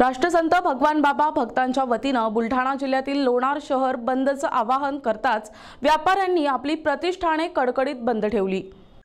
राष्ट्रसंत भगवान बाबा भक्तांच्या वतीनं बुलढाणा जिल्ह्यातील लोणार शहर बंदचं आवाहन करताच व्यापाऱ्यांनी आपली प्रतिष्ठाने कडकडीत बंद ठेवली.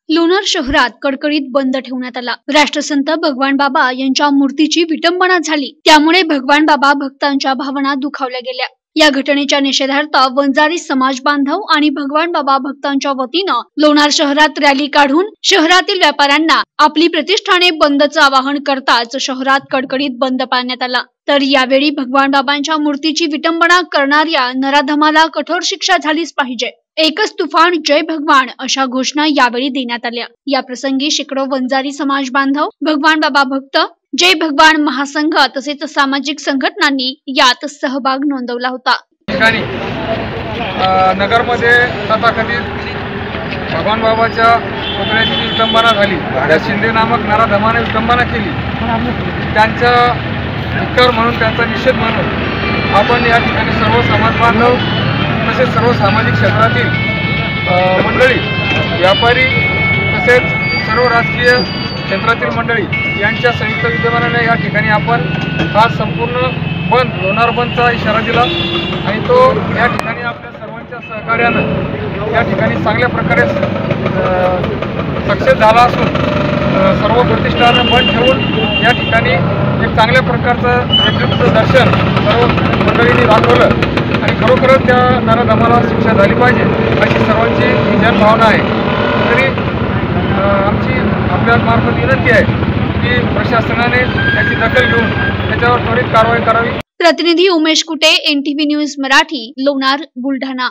लोणार शहरात कडकडीत बंद ठेवण्यात आला. राष्ट्रसंत भगवान बाबा यांच्या मूर्तीची विटंबना झाली. त्यामुळे भगवान बाबा भक्तांच्या भावना दुखावल्या गेल्या. या घटनेच्या निषेधार्थ वंजारी समाज बांधव आणि भगवान बाबा भक्तांच्या वतीनं लोणार शहरात रॅली काढून शहरातील व्यापाऱ्यांना आपली प्रतिष्ठाने बंदचं आवाहन करताच शहरात कडकडीत बंद पाळण्यात आला. तर यावेळी भगवान बाबांच्या मूर्तीची विटंबना करणाऱ्या नराधमाला कठोर शिक्षा झालीच पाहिजे. एकच तुफान जय भगवान अशा घोषणा यावेळी देण्यात आल्या. या प्रसंगी शेकडो वंजारी समाज बांधव भगवान बाबा भक्त जय भगवान महासंघ तसेच सामाजिक संघटनांनी यात सहभाग नोंदवला होता. ठिकाणी नगरमध्ये तथाकथित भगवान बाबाच्या पुतळ्याची जी विटंबना झाली त्या शिंदे नामक नराधमाने विटंबना केली त्यांचा धिक्कार म्हणून त्यांचा निषेध म्हणून आपण या ठिकाणी सर्व समाज बांधव तसेच सर्व सामाजिक क्षेत्रातील मंडळी व्यापारी तसेच सर्व राजकीय क्षेत्रातील मंडळी यांच्या संयुक्त विद्यमानाने या ठिकाणी आपण हा संपूर्ण बंद लोणार बंदचा इशारा दिला. आणि तो या ठिकाणी आपल्या सर्वांच्या सहकार्यानं या ठिकाणी चांगल्या प्रकारे सक्सेस झाला असून सर्व प्रतिष्ठानं बंद ठेवून या ठिकाणी एक चांगल्या प्रकारचं नेतृत्व दर्शन सर्व मंडळींनी दाखवलं. आणि खरोखरच त्या नराधमाला शिक्षा झाली पाहिजे अशी सर्वांची जनभावना आहे. तरी आमची आपल्यामार्फत विनंती आहे. की प्रशासनाने त्याची दखल घेऊन त्याच्यावर त्वरित कारवाई करावी. प्रतिनिधी उमेश कुटे एनटीव्ही न्यूज मराठी लोणार बुलढाणा.